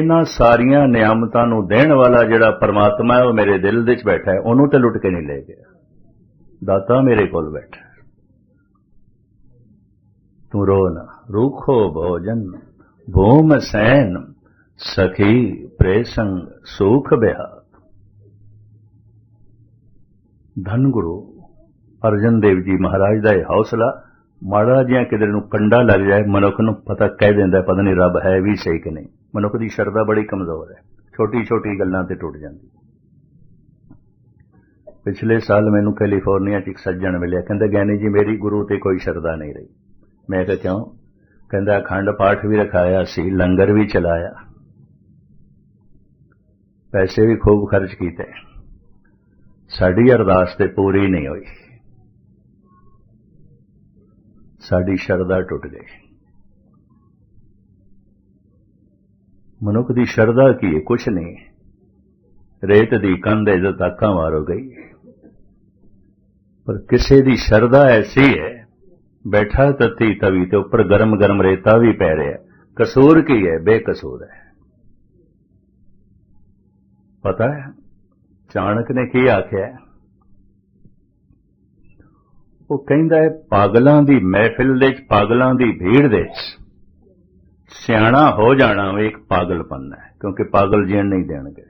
ਇਹਨਾਂ ਸਾਰੀਆਂ ਨਿਆਮਤਾਂ ਨੂੰ ਦੇਣ ਵਾਲਾ ਜਿਹੜਾ ਪਰਮਾਤਮਾ ਹੈ, ਉਹ ਮੇਰੇ ਦਿਲ ਦੇ ਵਿੱਚ ਬੈਠਾ ਹੈ। ਉਹਨੂੰ ਤੇ ਲੁੱਟ ਕੇ ਨਹੀਂ ਲੈ ਗਿਆ। ਦਾਤਾ ਮੇਰੇ ਕੋਲ ਬੈਠਾ ਤੂੰ ਰੋ ਨਾ। ਰੂਖੋ ਭੋਜਨ, ਭੂਮ ਸੈਨ, ਸਖੀ ਪ੍ਰੇਸੰਗ, ਸੁਖ ਬਿਹਾਰ। ਧੰਨ ਗੁਰੂ ਅਰਜਨ ਦੇਵ ਜੀ ਮਹਾਰਾਜ ਦਾ ਇਹ ਹੌਸਲਾ ਮਾੜਾ ਜਿਹਾ ਕਿਧਰੇ ਨੂੰ ਕੰਡਾ ਲੱਗ ਜਾਏ, ਮਨੁੱਖ ਨੂੰ ਪਤਾ ਕਹਿ ਦਿੰਦਾ ਪਤਾ ਨਹੀਂ ਰੱਬ ਹੈ ਵੀ ਸਹੀ ਕਿ ਨਹੀਂ। ਮਨੁੱਖ ਦੀ ਸ਼ਰਧਾ ਬੜੀ ਕਮਜ਼ੋਰ ਹੈ। ਛੋਟੀ ਛੋਟੀ ਗੱਲਾਂ ਤੇ ਟੁੱਟ ਜਾਂਦੀ ਪਿਛਲੇ ਸਾਲ ਮੈਨੂੰ ਕੈਲੀਫੋਰਨੀਆ 'ਚ ਇੱਕ ਸੱਜਣ ਮਿਲਿਆ। ਕਹਿੰਦਾ ਗਿਆਨੀ ਜੀ, ਮੇਰੀ ਗੁਰੂ ਤੇ ਕੋਈ ਸ਼ਰਧਾ ਨਹੀਂ ਰਹੀ। ਮੈਂ ਕਿਹਾ, ਕਿਉਂ? ਕਹਿੰਦਾ, ਅਖੰਡ ਪਾਠ ਵੀ ਰਖਾਇਆ ਸੀ, ਲੰਗਰ ਵੀ ਚਲਾਇਆ। ਪੈਸੇ ਵੀ ਖੂਬ ਖਰਚ ਕੀਤੇ। ਸਾਡੀ ਅਰਦਾਸ ਤੇ ਪੂਰੀ ਨਹੀਂ ਹੋਈ। ਸਾਡੀ ਸ਼ਰਧਾ ਟੁੱਟ ਗਈ। ਮਨੁੱਖ ਦੀ ਸ਼ਰਧਾ ਕੀ ਹੈ? ਕੁਛ ਨਹੀਂ। ਰੇਤ ਦੀ ਕੰਧ ਇਜ਼ਤ ਤਾਕਾਂ ਮਾਰੋ ਗਈ। ਪਰ ਕਿਸੇ ਦੀ ਸ਼ਰਧਾ ਐਸੀ ਹੈ, ਬੈਠਾ ਤਤੀ ਤਵੀ ਤੇ ਉੱਪਰ ਗਰਮ ਗਰਮ ਰੇਤਾ ਵੀ ਪੈ ਰਿਹਾ। ਕਸੂਰ ਕੀ ਹੈ? ਬੇਕਸੂਰ ਹੈ। ਪਤਾ ਹੈ, ਚਾਣਕ ਨੇ ਕੀ ਆਖਿਆ? ਉਹ ਕਹਿੰਦਾ ਹੈ, ਪਾਗਲਾਂ ਦੀ ਮਹਿਫਿਲ ਦੇ ਵਿੱਚ, ਪਾਗਲਾਂ ਦੀ ਭੀੜ ਦੇ ਵਿੱਚ। ਸਿਆਣਾ ਹੋ ਜਾਣਾ ਵੀ ਇੱਕ ਪਾਗਲਪਨ ਹੈ, ਕਿਉਂਕਿ ਪਾਗਲ ਜੀਣ ਨਹੀਂ ਦੇਣਗੇ।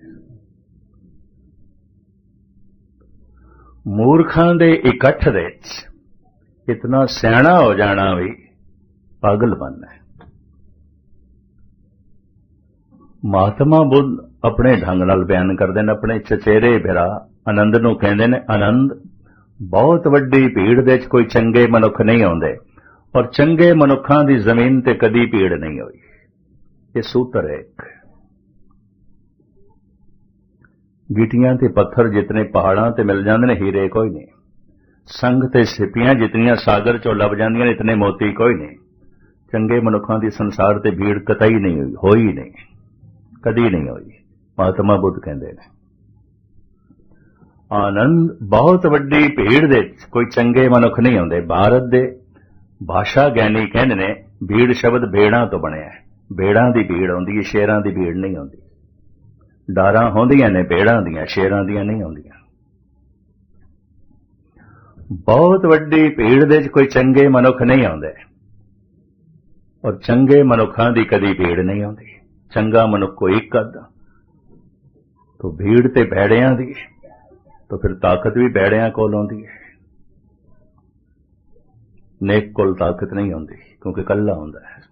ਮੂਰਖਾਂ ਦੇ ਇਕੱਠ ਦੇ ਵਿੱਚ ਇਤਨਾ ਸਿਆਣਾ ਹੋ ਜਾਣਾ ਵੀ ਪਾਗਲਪਨ ਹੈ। ਮਹਾਤਮਾ ਬੁੱਧ ਆਪਣੇ ਢੰਗ ਨਾਲ ਬਿਆਨ ਕਰਦੇ ਨੇ, ਆਪਣੇ ਚਚੇਰੇ ਭਰਾ ਆਨੰਦ ਨੂੰ ਕਹਿੰਦੇ ਨੇ, ਆਨੰਦ ਬਹੁਤ ਵੱਡੀ ਭੀੜ ਦੇ ਵਿੱਚ ਕੋਈ ਚੰਗੇ ਮਨੁੱਖ ਨਹੀਂ ਆਉਂਦੇ ਔਰ ਚੰਗੇ ਮਨੁੱਖਾਂ ਦੀ ਜ਼ਮੀਨ ਤੇ ਕਦੀ ਭੀੜ ਨਹੀਂ ਹੋਈ। ਇਹ ਸੂਤਰ ਹੈ ਇੱਕ। ਗਿਟੀਆਂ ਤੇ ਪੱਥਰ ਜਿਤਨੇ ਪਹਾੜਾਂ ਤੇ ਮਿਲ ਜਾਂਦੇ ਨੇ, ਹੀਰੇ ਕੋਈ ਨਹੀਂ। ਸੰਗ ਤੇ ਸਿੱਪੀਆਂ ਜਿਤਨੀਆਂ ਸਾਗਰ ਚੋਂ ਲੱਭ ਜਾਂਦੀਆਂ ਨੇ, ਇਤਨੇ ਮੋਤੀ ਕੋਈ ਨਹੀਂ। ਚੰਗੇ ਮਨੁੱਖਾਂ ਦੀ ਸੰਸਾਰ ਤੇ ਭੀੜ ਕਤਈ ਨਹੀਂ ਹੋਈ ਹੋਈ ਨਹੀਂ। ਕਦੀ ਨਹੀਂ ਹੋਈ। ਮਹਾਤਮਾ ਬੁੱਧ ਕਹਿੰਦੇ ਨੇ। ਆਨੰਦ ਬਹੁਤ ਵੱਡੀ ਭੀੜ ਦੇ ਵਿੱਚ ਕੋਈ ਚੰਗੇ ਮਨੁੱਖ ਨਹੀਂ ਹੁੰਦੇ ਭਾਰਤ ਦੇ ਭਾਸ਼ਾ ਗਿਆਨੀ ਕਹਿੰਦੇ ਨੇ, ਭੀੜ ਸ਼ਬਦ ਬੇੜਾਂ ਤੋਂ ਬਣਿਆ ਹੈ। ਬੇੜਾਂ ਦੀ ਭੀੜ ਆਉਂਦੀ ਹੈ, ਸ਼ੇਰਾਂ ਦੀ ਭੀੜ ਨਹੀਂ ਆਉਂਦੀ। ਡਾਰਾਂ ਹੁੰਦੀਆਂ ਨੇ, ਬੇੜਾਂ ਦੀਆਂ, ਸ਼ੇਰਾਂ ਦੀਆਂ ਨਹੀਂ ਆਉਂਦੀਆਂ। ਬਹੁਤ ਵੱਡੀ ਭੀੜ ਦੇ ਵਿੱਚ ਕੋਈ ਚੰਗੇ ਮਨੁੱਖ ਨਹੀਂ ਆਉਂਦੇ। ਔਰ ਚੰਗੇ ਮਨੁੱਖਾਂ ਦੀ ਕਦੀ ਭੀੜ ਨਹੀਂ ਆਉਂਦੀ। ਚੰਗਾ ਮਨੁੱਖ ਕੋਈ ਇੱਕ ਅੱਧਾ। ਤੋ ਭੀੜ ਤੇ ਭੈੜਿਆਂ ਦੀ ਤਾਂ ਫਿਰ ਤਾਕਤ ਵੀ ਬੈੜਿਆਂ ਕੋਲ ਆਉਂਦੀ ਹੈ। ਨੇਕ ਕੋਲ ਤਾਕਤ ਨਹੀਂ ਆਉਂਦੀ, ਕਿਉਂਕਿ ਕੱਲਾ ਹੁੰਦਾ ਹੈ।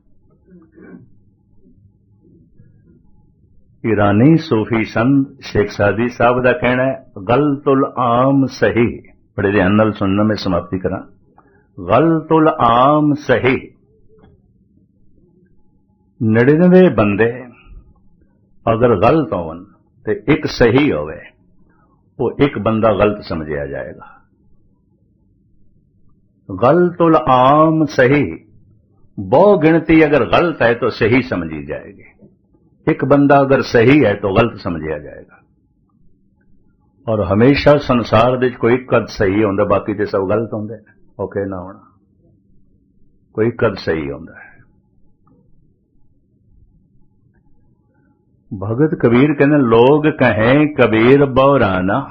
ਈਰਾਨੀ ਸੂਫੀ ਸੰਤ ਸ਼ੇਖ ਸਾਦੀ ਸਾਹਿਬ ਦਾ ਕਹਿਣਾ ਹੈ, ਗਲਤੁਲ ਆਮ ਸਹੀ। ਬੜੇ ਧਿਆਨ ਨਾਲ ਸੁਣਨਾ ਮੈਂ ਸਮਾਪਤੀ ਕਰਾਂ। ਗਲਤੁਲ ਆਮ ਸਹੀ। 99 ਬੰਦੇ ਅਗਰ ਗਲਤ ਹੋਣ ਤੇ ਇੱਕ ਸਹੀ ਹੋਵੇ ਉਹ ਇੱਕ ਬੰਦਾ ਗਲਤ ਸਮਝਿਆ ਜਾਏਗਾ। ਗਲਤ ਉਲ ਆਮ ਸਹੀ, ਬਹੁ ਗਿਣਤੀ ਅਗਰ ਗਲਤ ਹੈ ਤਾਂ ਸਹੀ ਸਮਝੀ ਜਾਏਗੀ। ਇੱਕ ਬੰਦਾ ਅਗਰ ਸਹੀ ਹੈ ਤਾਂ ਗਲਤ ਸਮਝਿਆ ਜਾਏਗਾ। ਔਰ ਹਮੇਸ਼ਾ ਸੰਸਾਰ ਦੇ ਕੋਈ ਕਦ ਸਹੀ ਹੁੰਦਾ, ਬਾਕੀ ਤੇ ਸਭ ਗਲਤ ਹੁੰਦੇ ਓਕੇ ਨਾ ਹੋਣਾ। ਕੋਈ ਕਦ ਸਹੀ ਹੁੰਦਾ ਭਗਤ ਕਬੀਰ ਕਹਿੰਦੇ ਲੋਗ ਕਹੇ ਕਬੀਰ ਬੌਰਾਨਾ।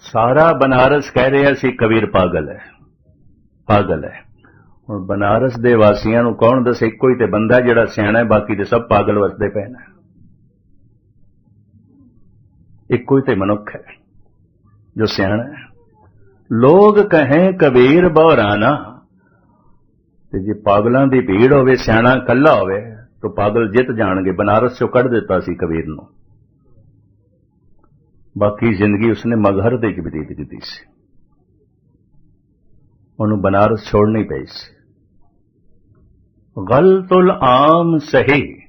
ਸਾਰਾ ਬਨਾਰਸ ਕਹਿ ਰਿਹਾ ਸੀ, ਕਬੀਰ ਪਾਗਲ ਹੈ ਪਾਗਲ ਹੈ। ਹੁਣ ਬਨਾਰਸ ਦੇ ਵਾਸੀਆਂ ਨੂੰ ਕੌਣ ਦੱਸੇ? ਇੱਕੋ ਹੀ ਤੇ ਬੰਦਾ ਜਿਹੜਾ ਸਿਆਣਾ ਹੈ, ਬਾਕੀ ਦੇ ਸਭ ਪਾਗਲ ਵਸਦੇ ਪਏ ਨੇ। ਇੱਕੋ ਹੀ ਤੇ ਮਨੁੱਖ ਹੈ, ਜੋ ਸਿਆਣਾ ਹੈ। ਲੋਗ ਕਹੇ ਕਬੀਰ ਬੌਰਾਨਾ। ਤੇ ਜੇ ਪਾਗਲਾਂ ਦੀ ਭੀੜ ਹੋਵੇ, ਸਿਆਣਾ ਕੱਲਾ ਹੋਵੇ ਤਾਂ ਪਾਗਲ ਜਿੱਤ ਜਾਣਗੇ, ਬਨਾਰਸ ਚੋਂ ਕੱਢ ਦਿੱਤਾ ਸੀ ਕਬੀਰ ਨੂੰ। ਬਾਕੀ ਜ਼ਿੰਦਗੀ ਉਸਨੇ ਮਗਹਰ ਦੇ ਵਿੱਚ ਬਤੀਤ ਕੀਤੀ ਸੀ। ਉਹਨੂੰ ਬਨਾਰਸ ਛੋੜਨੀ ਪਈ ਸੀ। ਗਲਤੁਲ ਆਮ ਸਹੀ।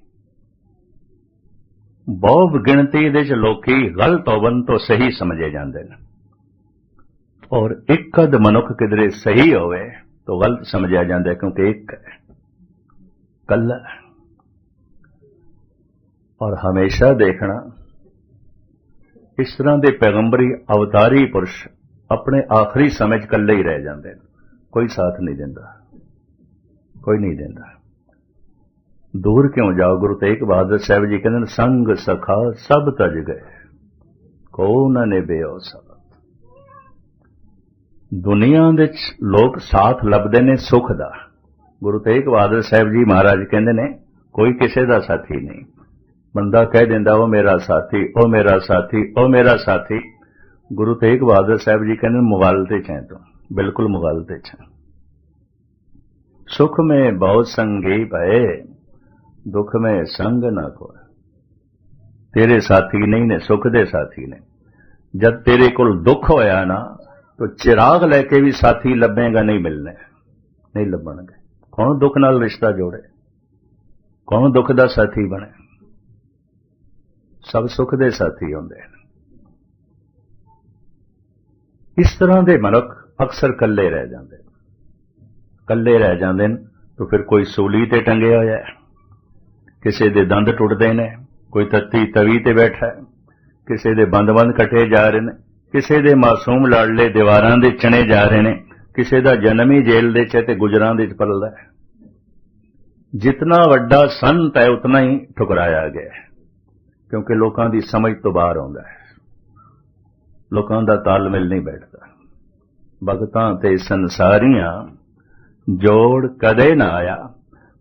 ਬਹੁ ਗਿਣਤੀ ਦੇ ਚ ਲੋਕੀ ਗਲਤ ਹੋਵਨ ਤੋਂ ਸਹੀ ਸਮਝੇ ਜਾਂਦੇ ਨੇ। ਔਰ ਇੱਕ ਅਦ ਮਨੁੱਖ ਕਿਧਰੇ ਸਹੀ ਹੋਵੇ, ਤਾਂ ਗਲਤ ਸਮਝਿਆ ਜਾਂਦਾ ਕਿਉਂਕਿ ਇੱਕ ਹੈ। ਔਰ ਹਮੇਸ਼ਾ ਦੇਖਣਾ, ਇਸ ਤਰ੍ਹਾਂ ਦੇ ਪੈਗੰਬਰੀ ਅਵਤਾਰੀ ਪੁਰਸ਼ ਆਪਣੇ ਆਖਰੀ ਸਮੇਂ 'ਚ ਇਕੱਲੇ ਹੀ ਰਹਿ ਜਾਂਦੇ ਨੇ। ਕੋਈ ਸਾਥ ਨਹੀਂ ਦਿੰਦਾ, ਕੋਈ ਨਹੀਂ ਦਿੰਦਾ। ਦੂਰ ਕਿਉਂ ਜਾਓ? ਗੁਰੂ ਤੇਗ ਬਹਾਦਰ ਸਾਹਿਬ ਜੀ ਕਹਿੰਦੇ ਨੇ, ਸੰਗ ਸਖਾ ਸਭ ਤਜ ਗਏ ਕੋ ਨ ਨਿਭਿਓ ਸਾਥ ਦੁਨੀਆ ਵਿੱਚ ਲੋਕ ਸਾਥ ਲੱਭਦੇ ਨੇ ਸੁਖ ਦਾ। ਗੁਰੂ ਤੇਗ ਬਹਾਦਰ ਸਾਹਿਬ ਜੀ ਮਹਾਰਾਜ ਕਹਿੰਦੇ ਨੇ, ਕੋਈ ਕਿਸੇ ਦਾ ਸਾਥੀ ਨਹੀਂ। ਬੰਦਾ ਕਹਿ ਦਿੰਦਾ, ਉਹ ਮੇਰਾ ਸਾਥੀ, ਉਹ ਮੇਰਾ ਸਾਥੀ, ਉਹ ਮੇਰਾ ਸਾਥੀ। ਗੁਰੂ ਤੇਗ ਬਹਾਦਰ ਸਾਹਿਬ ਜੀ ਕਹਿੰਦੇ ਮੁਗਲ ਤੇ ਚੈਂ ਤੂੰ। ਬਿਲਕੁਲ ਮੁਗਲ ਤੇ ਚੈਂ ਸੁਖ ਮੇ ਬਹੁਤ ਸੰਗੀ ਭਏ ਦੁੱਖ ਮੇ ਸੰਗ ਨਾ ਕੋਇ। ਤੇਰੇ ਸਾਥੀ ਨਹੀਂ ਨੇ, ਸੁਖ ਦੇ ਸਾਥੀ ਨੇ। ਜਦ ਤੇਰੇ ਕੋਲ ਦੁੱਖ ਹੋਇਆ ਨਾ, ਤੋ ਚਿਰਾਗ ਲੈ ਕੇ ਵੀ ਸਾਥੀ ਲੱਭੇਗਾ, ਨਹੀਂ ਮਿਲਨੇ ਨਹੀਂ ਲੱਭਣਗੇ। ਕੌਣ ਦੁੱਖ ਨਾਲ ਰਿਸ਼ਤਾ ਜੋੜੇ? ਕੌਣ ਦੁੱਖ ਦਾ ਸਾਥੀ ਬਣੇ? ਸਭ ਸੁਖ ਦੇ ਸਾਥੀ ਹੁੰਦੇ ਨੇ ਇਸ ਤਰ੍ਹਾਂ ਦੇ ਮਨੁੱਖ ਅਕਸਰ ਇਕੱਲੇ ਰਹਿ ਜਾਂਦੇ ਨੇ। ਇਕੱਲੇ ਰਹਿ ਜਾਂਦੇ ਨੇ ਤਾਂ ਫਿਰ ਕੋਈ ਸੂਲੀ ਤੇ ਟੰਗਿਆ ਹੋਇਆ ਹੈ। ਕਿਸੇ ਦੇ ਦੰਦ ਟੁੱਟਦੇ ਨੇ, ਕੋਈ ਤੱਤੀ ਤਵੀ ਤੇ ਬੈਠਾ ਹੈ। ਕਿਸੇ ਦੇ ਬੰਦ-ਬੰਦ ਕੱਟੇ ਜਾ ਰਹੇ ਨੇ, ਕਿਸੇ ਦੇ ਮਾਸੂਮ ਲਾੜਲੇ ਦੀਵਾਰਾਂ ਦੇ ਚਣੇ ਜਾ ਰਹੇ ਨੇ, ਕਿਸੇ ਦਾ ਜਨਮ ਹੀ ਜੇਲ੍ਹ ਦੇ ਚ ਤੇ ਗੁਜਰਾਂ ਦੇ ਚ ਪਲਦਾ ਹੈ। ਜਿਤਨਾ ਵੱਡਾ ਸੰਤ ਹੈ, ਉਤਨਾ ਹੀ ਠੁਕਰਾਇਆ ਗਿਆ ਹੈ। ਕਿਉਂਕਿ ਲੋਕਾਂ ਦੀ ਸਮਝ ਤੋਂ ਬਾਹਰ ਆਉਂਦਾ ਹੈ। ਲੋਕਾਂ ਦਾ ਤਾਲਮੇਲ ਨਹੀਂ ਬੈਠਦਾ। ਭਗਤਾਂ ਤੇ ਸੰਸਾਰੀਆਂ ਜੋੜ ਕਦੇ ਨਾ ਆਇਆ।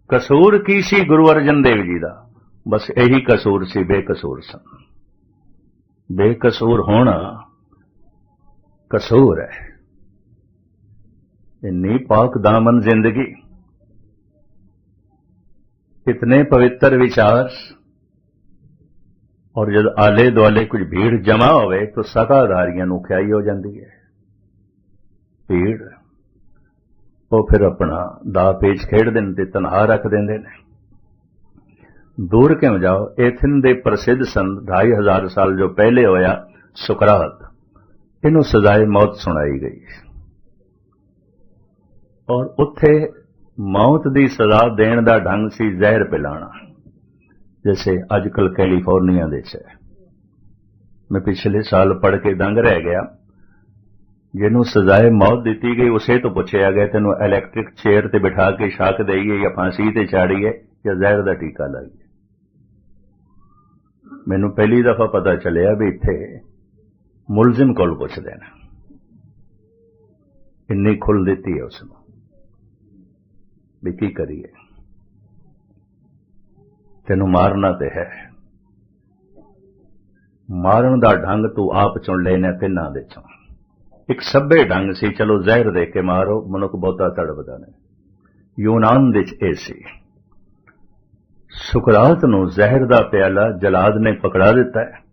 ਕਸੂਰ ਕੀ ਸੀ ਗੁਰੂ ਅਰਜਨ ਦੇਵ ਜੀ ਦਾ? ਬਸ ਇਹੀ ਕਸੂਰ ਸੀ, ਬੇਕਸੂਰ ਸਨ। ਬੇਕਸੂਰ ਹੋਣਾ ਕਸੂਰ ਹੈ। ਇੰਨੀ ਪਾਕ ਦਾਮਨ ਜ਼ਿੰਦਗੀ। ਇਤਨੇ ਪਵਿੱਤਰ ਵਿਚਾਰ ਔਰ ਜਦ ਆਲੇ ਦੁਆਲੇ ਕੁਝ ਭੀੜ ਜਮਾ ਹੋਵੇ ਤਾਂ ਸਤਾਧਾਰੀਆਂ ਨੂੰ ਖਿਆਈ ਹੋ ਜਾਂਦੀ ਹੈ। ਭੀੜ, ਉਹ ਫਿਰ ਆਪਣਾ ਦਾ ਪੇਚ ਖੇਡਦੇ ਨੇ ਤੇ ਤਨਹਾ ਰੱਖ ਦਿੰਦੇ ਨੇ। ਦੂਰ ਕਿਉਂ ਜਾਓ? ਐਥਨ ਦੇ ਪ੍ਰਸਿੱਧ ਸੰਤ 2500 ਸਾਲ ਜੋ ਪਹਿਲੇ ਹੋਇਆ, ਸੁਕਰਾਤ, ਇਹਨੂੰ ਸਜ਼ਾਏ ਮੌਤ ਸੁਣਾਈ ਗਈ। ਔਰ ਉੱਥੇ ਮੌਤ ਦੀ ਸਜ਼ਾ ਦੇਣ ਦਾ ਢੰਗ ਸੀ ਜ਼ਹਿਰ ਪਿਲਾਣਾ। ਜੈਸੇ ਅੱਜਕੱਲ ਕੈਲੀਫੋਰਨੀਆ ਦੇ ਚ ਮੈਂ ਪਿਛਲੇ ਸਾਲ ਪੜ ਕੇ ਦੰਗ ਰਹਿ ਗਿਆ। ਜਿਹਨੂੰ ਸਜ਼ਾਏ ਮੌਤ ਦਿੱਤੀ ਗਈ, ਉਸੇ ਤੋਂ ਪੁੱਛਿਆ ਗਿਆ, ਤੈਨੂੰ ਇਲੈਕਟ੍ਰਿਕ ਚੇਅਰ ਤੇ ਬਿਠਾ ਕੇ ਸ਼ਾਕ ਦੇਈਏ ਜਾਂ ਫਾਂਸੀ ਤੇ ਚਾੜੀਏ ਜਾਂ ਜ਼ਹਿਰ ਦਾ ਟੀਕਾ ਲਾਈਏ? ਮੈਨੂੰ ਪਹਿਲੀ ਦਫਾ ਪਤਾ ਚੱਲਿਆ ਵੀ ਇੱਥੇ ਮੁਲਜ਼ਮ ਕੋਲ ਪੁੱਛਦੇ ਨੇ ਇੰਨੀ ਖੁੱਲ ਦਿੱਤੀ ਹੈ ਉਸ ਨੂੰ ਵੀ ਕੀ ਕਰੀਏ? ਤੈਨੂੰ ਮਾਰਨਾ ਤੇ ਹੈ। ਮਾਰਨ ਦਾ ਢੰਗ ਤੂੰ ਆਪ ਚੁਣ ਲੈਣਾ ਤਿੰਨਾਂ ਦੇ ਚੋਂ ਇੱਕ ਸੱਭੇ ਢੰਗ ਸੀ, ਚਲੋ ਜ਼ਹਿਰ ਦੇ ਕੇ ਮਾਰੋ, ਮਨੁੱਖ ਬਹੁਤਾ ਤੜਪਦਾ ਨੇ ਯੂਨਾਨ ਵਿੱਚ ਇਹ ਸੀ। ਸੁਕਰਾਤ ਨੂੰ ਜ਼ਹਿਰ ਦਾ ਪਿਆਲਾ ਜਲਾਦ ਨੇ ਪਕੜਾ ਦਿੱਤਾ ਹੈ।